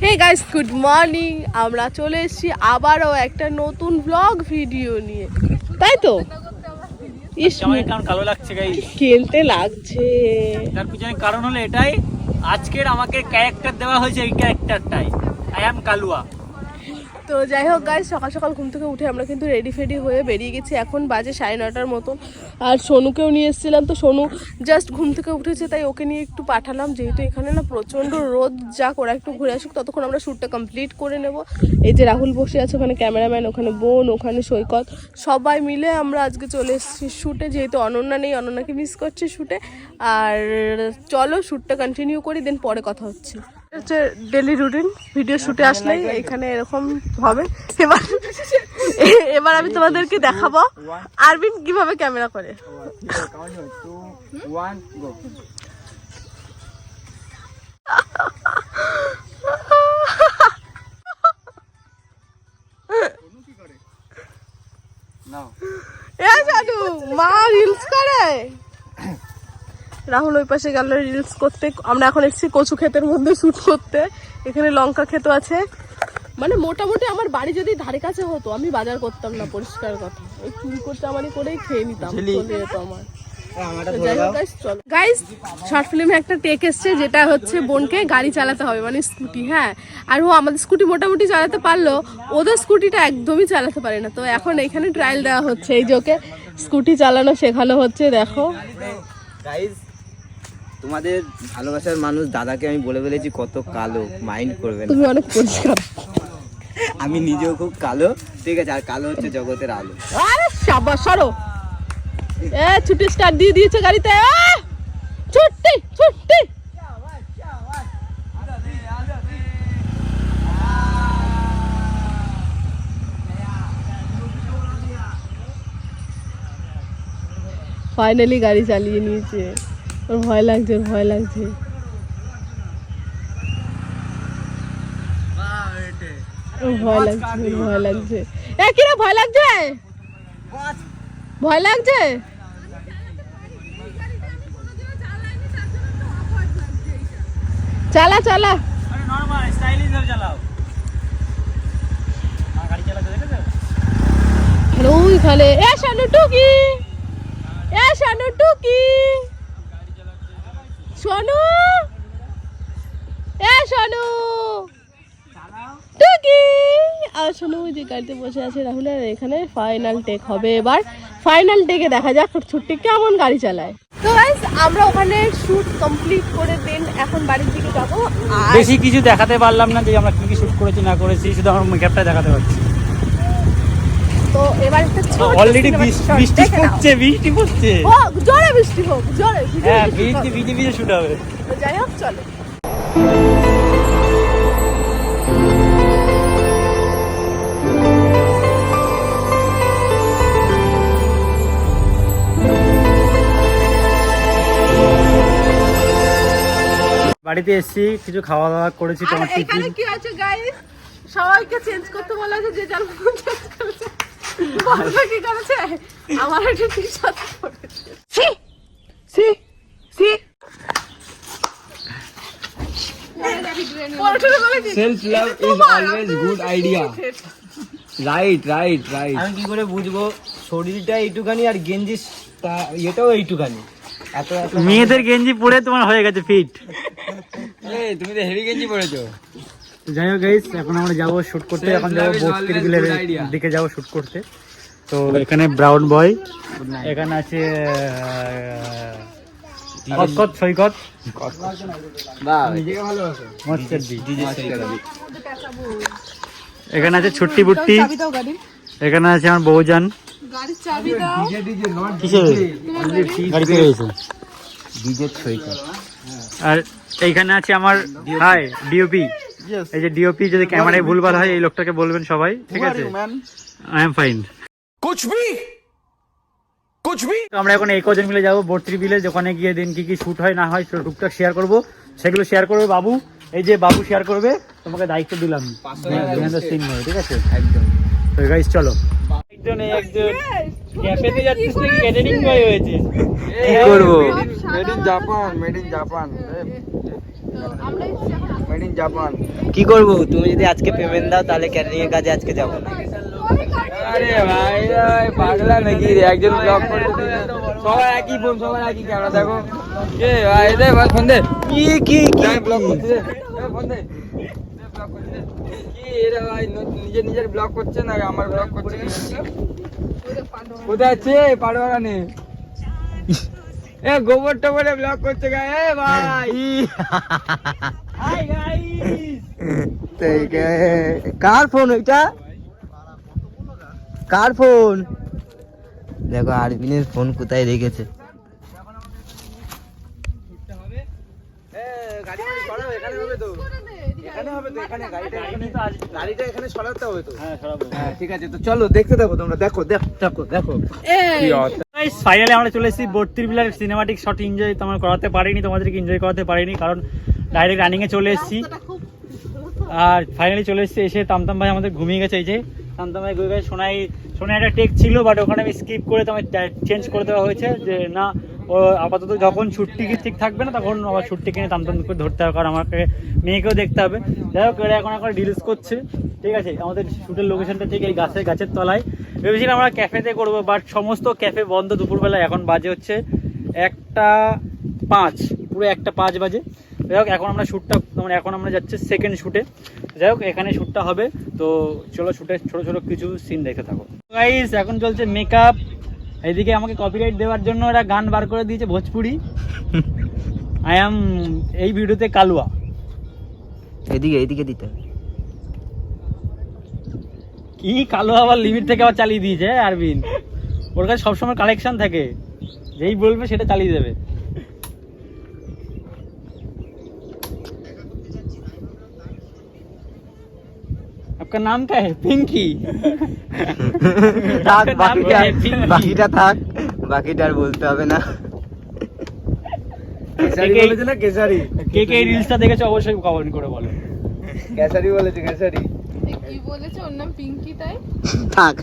Hey guys good morning আমরা চলে এসেছি আবারও একটা নতুন ব্লগ ভিডিও নিয়ে। তাই তো? ইস কালো লাগছে গাই খেলতে লাগছে। তার পিছনে কারণ হলো এটাই আজকের আমাকে ক্যারেক্টার দেওয়া হয়েছে এই ক্যারেক্টারটাই আই অ্যাম কালুয়া তো যাই হোক গাইস সকাল সকাল ঘুম থেকে উঠে আমরা কিন্তু রেডি ফেডি হয়ে বেরিয়ে গেছি। এখন বাজে সাড়ে নটার মতন আর সোনুকেও নিয়ে এসেছিলাম। তো সোনু জাস্ট ঘুম থেকে উঠেছে, তাই ওকে নিয়ে একটু পাঠালাম। যেহেতু এখানে না প্রচণ্ড রোদ, যাক, ওরা একটু ঘুরে আসুক, ততক্ষণ আমরা শ্যুটটা কমপ্লিট করে নেব। এই যে রাহুল বসে আছে ওখানে ক্যামেরাম্যান ওখানে বোন, ওখানে সৈকত। সবাই মিলে আমরা আজকে চলে এসেছি শ্যুটে যেহেতু অনন্যা নেই, অনন্যাকে মিস করছে শ্যুটে আর চলো শ্যুটটা কন্টিনিউ করি দেন পরে কথা হচ্ছে। হচ্ছে ডেলি রুটিন ভিডিও শুটে আসলে এখানে এরকম হবে। এবার এবার আমি তোমাদেরকে দেখাবো আরবিন কীভাবে ক্যামেরা করে। এ মা রিলস করে। রাহুল ওই পাশে গেল রিলস করতে। আমরা এখন এসেছি কচু ক্ষেতের মধ্যে শ্যুট করতে। এখানে লঙ্কা ক্ষেত আছে। মানে মোটামুটি আমার বাড়ি যদি ধারে কাছে হতো আমি বাজার করতাম না পরিষ্কার কথা। ওই চুরি করতে আমারই করেই খেয়ে নিতাম চলে যেত আমার। গাইস শর্ট ফিল্মে একটা টেক এসছে যেটা হচ্ছে বোনকে গাড়ি চালাতে হবে মানে স্কুটি হ্যাঁ। আর ও আমাদের স্কুটি মোটামুটি চালাতে পারল ওদের স্কুটিটা একদমই চালাতে পারে না। তো এখন এখানে ট্রায়াল দেওয়া হচ্ছে এই যে ওকে স্কুটি চালানো শেখানো হচ্ছে দেখো। গাইজ তোমাদের ভালোবাসার মানুষ দাদাকে আমি বলে ফেলেছি কত কালো মাইন্ড করবে তুমি অনেক পরিষ্কার। আমি নিজেও খুব কালো ঠিক আছে আর কালো হচ্ছে জগতের আলো। আরে সাবাস সরো। এ ছুটি স্টার্ট দিয়ে দিয়েছে গাড়িতে! ছুটি ছুটি। ফাইনালি গাড়ি চালিয়ে নিয়েছে। ওর ভয় লাগছে। ওর ভয় লাগছে ওর ভয় লাগছে। ভয় লাগছে? এ কিরে চালা চালা। এ টুকি। এ, শানু টুকি। শোনু এ শোনু টুকি! আর শোনু ওই যে গাড়িতে বসে আছে রাহুল আর এখানে ফাইনাল টেক হবে এবার। ফাইনাল টেকে দেখা যাক ছুটি কেমন গাড়ি চালায়। তো গাইস আমরা ওখানে শুট কমপ্লিট করে দেন এখন বাড়ির দিকে যাব। বেশি কিছু দেখাতে পারলাম না যে আমরা কি কি শুট করেছি না করেছি শুধু আমার মেকআপটা দেখাতে পারছি। তো এবার একটা ছোট অলরেডি cinematic বৃষ্টি পড়ছে বৃষ্টি পড়ছে ও জোরে বৃষ্টি হোক জোরে ভিজে হ্যাঁ বৃষ্টি ভিজে। ভিজে শুট হবে। তো যাই হোক চলো। বাড়িতে এসেছি কিছু খাওয়া দাওয়া করেছি তোমার এখানে কি আছে গাইস সবাইকে চেঞ্জ করতে বলা আছে যে যার চেঞ্জ করেছে। বলবে কি করেছে? আমার একটা টি শার্ট পরেছে। সি সি সি পরোটাটা বলে কি self love is always good idea right right right আমি কি করে বুঝব? শরীরটা এইটুখানি আর গেঞ্জি ইয়েটাও এইটুখানি। এত এত মেয়েদের গেঞ্জি পরে তোমার হয়ে গেছে ফিট তুমি তো হেভি গেঞ্জি পরেছো। যাই হোক গাইস এখন আমরা যাব শুট করতে। এখন যাব good idea. দিকে যাব শুট করতে। তো এখানে ব্রাউন বয় এখানে আছে কৎকৎ সৈকত। এখানে আছে ছুট্টি বুট্টি। এখানে আছে আমার বউজান গাড়ির চাবি দাও। ডিজে ডিজে নট কিসে গাড়িতে রয়েছে। ডিজে সৈকত আর এইখানে আছে আমার হাই ডিওপি এই যে ডিওপি যদি ক্যামেরায় ভুলভাল হয় এই লোকটাকে বলবেন সবাই ঠিক আছে? আই এম ফাইন কুছ ভি কুছ ভি আমরা এখন এই কজন মিলে যাব বর্ত্রি ভিলেজ ওখানে গিয়ে দিন কি কি শুট হয় না হয় টুকটাক শেয়ার করব। সেগুলো শেয়ার করবে বাবু। এই যে বাবু শেয়ার করবে তোমাকে দায়িত্ব দিলাম। সিং ভাই হ্যাঁ, ঠিক আছে? একদম। তো গাইস চলো। একজন একজন। ক্যাফেতে ক্যাটারিং হয়েছে। কি করব? Made in Japan made in Japan made in Japan কি করব? তুমি যদি আজকে পেমেন্ট দাও তাহলে ক্যাটারিং এর কাজে আজকে যাব। না আরে ভাই ভাই, পাগলা নাকি রে? একজন ব্লগ করতে দিছে। সবার একই ফোন সবার একই ক্যামেরা দেখো। এ ভাই দে ভাই ফোন দে। কি কি কি ব্লগ করতে দে। ফোন দে। কি এরা ভাই ন- নিজের নিজের ব্লগ করছে না আমার ব্লগ করছে কোথায় আছে? পাড়োয়াগানে এ গোবর টোবরে ব্লগ করছে গা। এ ভাই। হাই গাইস কার ফোন ওইটা? কার ফোন দেখো আরবিনের ফোন কোথায় রেখেছে? হ্যাঁ ঠিক আছে তো চলো দেখতে দেখো তোমরা। দেখো দেখো দেখো দেখো। ফাইনালি আমরা চলে এসেছি বত্রিশ বিলার সিনেমাটিক শট এনজয় তোমার করাতে পারিনি তোমাদেরকে এনজয় করাতে পারিনি কারণ ডাইরেক্ট রানিং এ চলে এসেছি। আর ফাইনালি চলে এসেছি এসে তামতাম ভাই আমাদের ঘুমিয়ে গেছে এই যে তামতাম ভাই ঘুমিয়ে গেছে সোনাই সোনাই একটা টেক ছিল বাট ওখানে আমি স্কিপ করে তোমার চেঞ্জ করে দেওয়া হয়েছে যে না ও আপাতত যখন ছুটি কি ঠিক থাকবে না তখন আবার ছুটি কিনে তামতাম করে ধরতে হবে কারণ আমাকে মেয়েকেও দেখতে হবে। যাই হোক এরা এখন এখন রিলস করছে ঠিক আছে আমাদের শুটের লোকেশনটা ঠিক এই গাছের গাছের তলায়। ভেবেছিলাম আমরা ক্যাফেতে করব বাট সমস্ত ক্যাফে বন্ধ দুপুরবেলা এখন বাজে হচ্ছে একটা পাঁচ পুরো একটা পাঁচ বাজে। যাই হোক এখন আমরা শ্যুটটা মানে এখন আমরা যাচ্ছি সেকেন্ড শ্যুটে যাই হোক এখানে শ্যুটটা হবে তো চলো শ্যুটে ছোটো ছোটো কিছু সিন দেখে থাকো। গাইস এখন চলছে মেকআপ এইদিকে আমাকে কপিরাইট দেওয়ার জন্য এরা গান বার করে দিয়েছে ভোজপুরি। আই অ্যাম এই ভিডিওতে কালুয়া। এদিকে এদিকে দিতে। হবে। কি কালো আবার লিমিট থেকে আবার চালিয়ে দিয়েছে হ্যাঁ, আরবিন ওর কাছে সবসময় কালেকশন থাকে যেই বলবে সেটা চালিয়ে দেবে आपका नाम क्या है पिंकी থাক आपका नाम क्या বাকিটা है पिंकी বাকিটা থাক বাকিটা আর বলতে হবে না কেসারি কে- বলেছে না কেসারি কে কে এই রিলসটা দেখেছো অবশ্যই কমেন্ট করে বলো কেসারি বলেছে কেসারি বলেছে? ওর নাম পিঙ্কি তাই? থাক।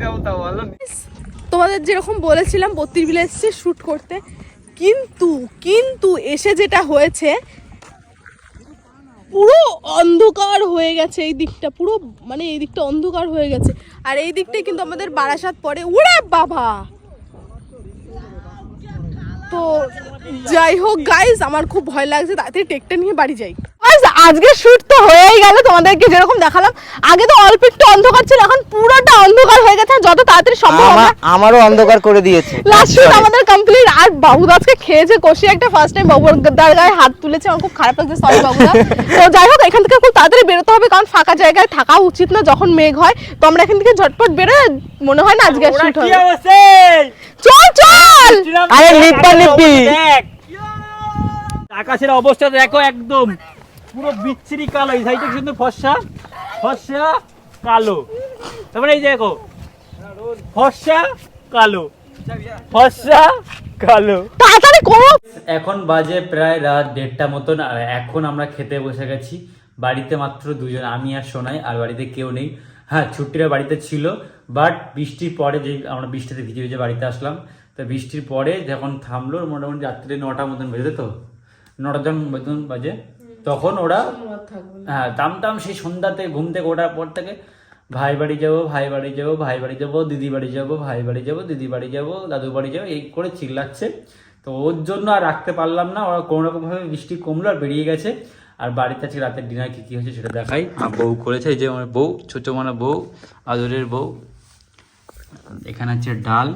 দাও তা বলো তোমাদের যেরকম বলেছিলাম বত্রিশ বিলে এসেছে শ্যুট করতে। কিন্তু কিন্তু এসে যেটা হয়েছে পুরো অন্ধকার হয়ে গেছে এই দিকটা পুরো মানে এই দিকটা অন্ধকার হয়ে গেছে। আর এই দিকটাই কিন্তু আমাদের বারাসাত পড়ে। উড়ে বাবা! তো যাই হোক গাইজ আমার খুব ভয় লাগছে। তাড়াতাড়ি টেকটা নিয়ে বাড়ি যাই। আজকে শুট তো হয়েই গেল তোমাদেরকে যেরকম দেখালাম। আগে তো অল্প একটু অন্ধকার ছিল এখন পুরোটা অন্ধকার হয়ে গেছে যত তাড়াতাড়ি সম্ভব আমরা আমারও অন্ধকার করে দিয়েছে। লাস্ট শুট আমাদের কমপ্লিট আর বাবুদা আজকে খেয়েছে কষি একটা ফার্স্ট টাইম বাবুর দার গায়ে হাত তুলেছে আমার খুব খারাপ লাগছে সরি বাবুদা। তো যাই হোক এখান থেকে খুব তাড়াতাড়ি বেরোতে হবে কারণ ফাঁকা জায়গায় থাকা উচিত না যখন মেঘ হয়। তো আমরা এখান থেকে ঝটপট বেরো মনে হয় না আজকে শুট কি হবে। চল চল! আরে লিপ্পা লিপ্পি দেখ। আকাশের অবস্থা দেখো একদম। পুরো বিচ্ছিরি কালো এই সাইডে কিন্তু ফর্সা? ফর্সা কালো। তারপরে এই দেখো ফর্সা কালো। ফর্সা কালো। তাড়াতাড়ি করো। এখন বাজে প্রায় রাত দেড়টা মতন আর এখন আমরা খেতে বসে গেছি। বাড়িতে মাত্র দুজন আমি আর সোনাই আর বাড়িতে কেউ নেই। হ্যাঁ ছুটিরা বাড়িতে ছিল বাট বৃষ্টির পরে যে আমরা বৃষ্টিতে ভিজে ভিজে বাড়িতে আসলাম তো বৃষ্টির পরে যখন থামলো মোটামুটি রাত্রে নটা মতন বেজে তো? নটা জন মতন বাজে? তখন ওরা হ্যাঁ তাম তাম সেই সন্ধ্যাতে ঘুম থেকে ওঠার পর থেকে ভাই বাড়ি যাব ভাই বাড়ি যাব ভাই বাড়ি যাব দিদি বাড়ি যাব ভাই বাড়ি যাব দিদি বাড়ি যাব দাদু বাড়ি যাব এই করে চিল্লাচ্ছে। তো ওর জন্য আর রাখতে পারলাম না ওরা কোনো রকম ভাবে বৃষ্টি কমলো আর বেরিয়ে গেছে। আর বাড়িতে আজকে রাতের ডিনার কি কি হয়েছে সেটা দেখাই। আর বউ করেছে এই যে আমার বউ ছোট মানে বউ আদরের বউ। এখানে আছে ডাল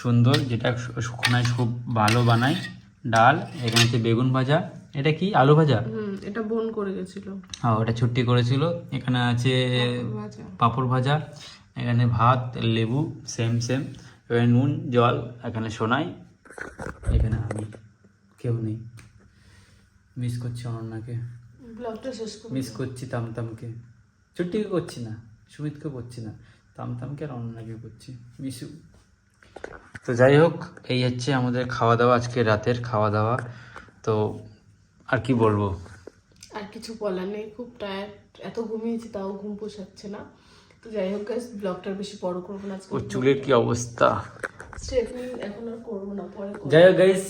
সুন্দর যেটা শুকনায় খুব ভালো বানায়। ডাল এখানে আছে বেগুন ভাজা। এটা কি? আলু ভাজা? এটা বোন করে গেছিল। হ্যাঁ ওটা ছুটি করেছিল। এখানে আছে পাঁপড় ভাজা। এখানে ভাত লেবু সেম সেম এখানে নুন জল এখানে সোনাই। এখানে আমি কেউ নেই। মিস করছি অনন্যাকে ব্লগটা শেষ মিস করছি তামতামকে। ছুটিকে করছি না সুমিতকে করছি না। তামতামকে আর অনন্যাকে করছি মিসু তো যাই হোক এই হচ্ছে আমাদের খাওয়া দাওয়া আজকে রাতের খাওয়া দাওয়া। তো আর কি বলব? আর কিছু বলার নেই খুব টায়ার্ড এত ঘুমিয়েছি তাও ঘুম পোষাচ্ছে না। তো যাই হোক গাইস ব্লগটা বেশি বড় করব না আজকে। ওর চুলের কি অবস্থা? স্ট্রেটনিং এখন আর করব না পরে যাই হোক গাইস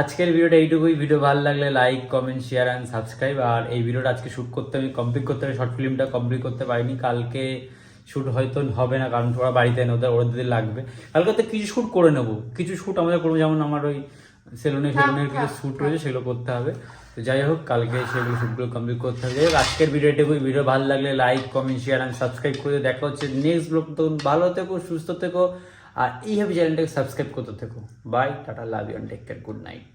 আজকের ভিডিওটা এইটুকুই। ভিডিও ভালো লাগলে like comment share and subscribe আর এই ভিডিওটা আজকে শ্যুট করতে আমি কমপ্লিট করতে আমি শর্ট ফিল্মটা কমপ্লিট করতে পারিনি। কালকে শ্যুট হয়তো হবে না কারণ ওরা বাড়িতে ওদের ওদের লাগবে। কালকে তো কিছু শ্যুট করে নেব। কিছু শ্যুট আমাদের করব যেমন আমার ওই সেলুনে সেলুনের কিছু শ্যুট রয়েছে সেগুলো করতে হবে। তো যাই হোক কালকে সেগুলো শ্যুটগুলো কমপ্লিট করতে হবে। যাই হোক আজকের ভিডিওটুকুই ভিডিও ভালো লাগলে like comment share and subscribe করে দেখা হচ্ছে নেক্সট ব্লগ তখন ভালো থেকো সুস্থ থেকো আর এইভাবে চ্যানেলটাকে সাবস্ক্রাইব করতে থেকো। Bye tata love you and take care good night